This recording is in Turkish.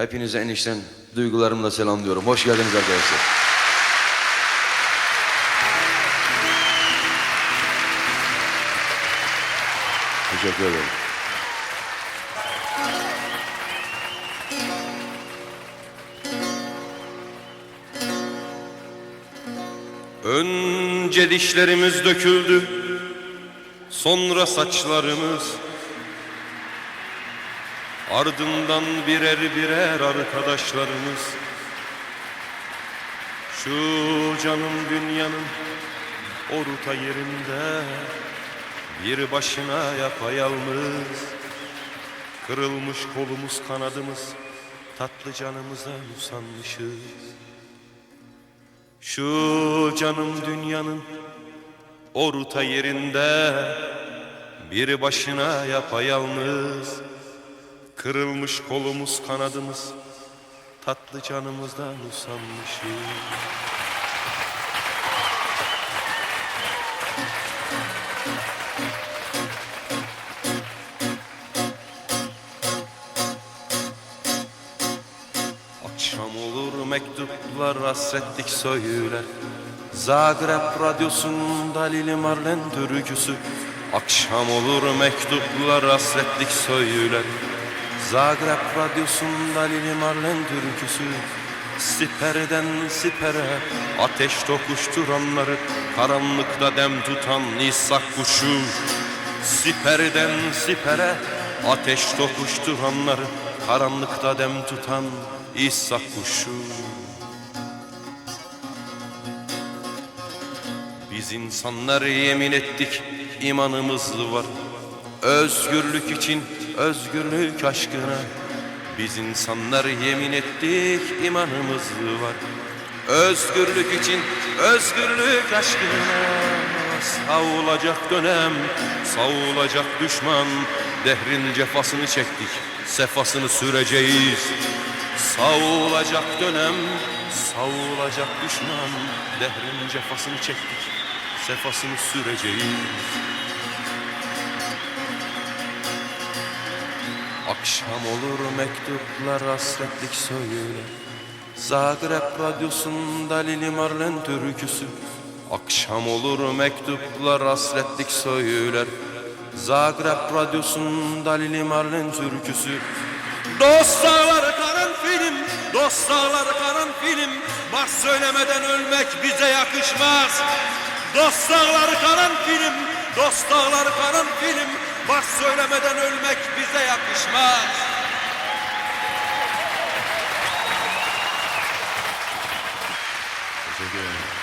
Hepinize en içten duygularımla selamlıyorum. Hoş geldiniz arkadaşlar. Teşekkür ederim. Önce dişlerimiz döküldü, sonra saçlarımız. Ardından birer birer arkadaşlarımız. Şu canım dünyanın oruta yerinde bir başına yapayalnız. Kırılmış kolumuz kanadımız, tatlı canımıza usanmışız. Şu canım dünyanın oruta yerinde bir başına yapayalnız Kırılmış kolumuz kanadımız. Tatlı canımızdan usanmışız. Akşam olur mektuplar hasretlik söyler. Zagreb radyosunda Lili Marlen türküsü. Akşam olur mektuplar hasretlik söyler Zagreb radyosunda Lili Marlen türküsü. Siperden sipere ateş tokuşturanları Karanlıkta dem tutan İshak kuşu. Siperden sipere ateş tokuşturanları Karanlıkta dem tutan İshak kuşu. Biz insanlar yemin ettik imanımız var Özgürlük için özgürlük aşkına Biz insanlar yemin ettik imanımız var. Özgürlük için özgürlük aşkına Savulacak dönem, savulacak düşman. Dehrin cefasını çektik, sefasını süreceğiz. Savulacak dönem, savulacak düşman. Dehrin cefasını çektik, sefasını süreceğiz Akşam olur mektuplar hasretlik söyler Zagreb radyosunda Lili Marlen türküsü. Akşam olur mektuplar hasretlik söyler Zagreb radyosunda Lili Marlen türküsü. Dost dağlar karanfilim, dost dağlar karanfilim Baş söylemeden ölmek bize yakışmaz. Dost dağlar karanfilim, dost dağlar karanfilim Baş söylemeden ölmek bize yakışmaz Teşekkür ederim.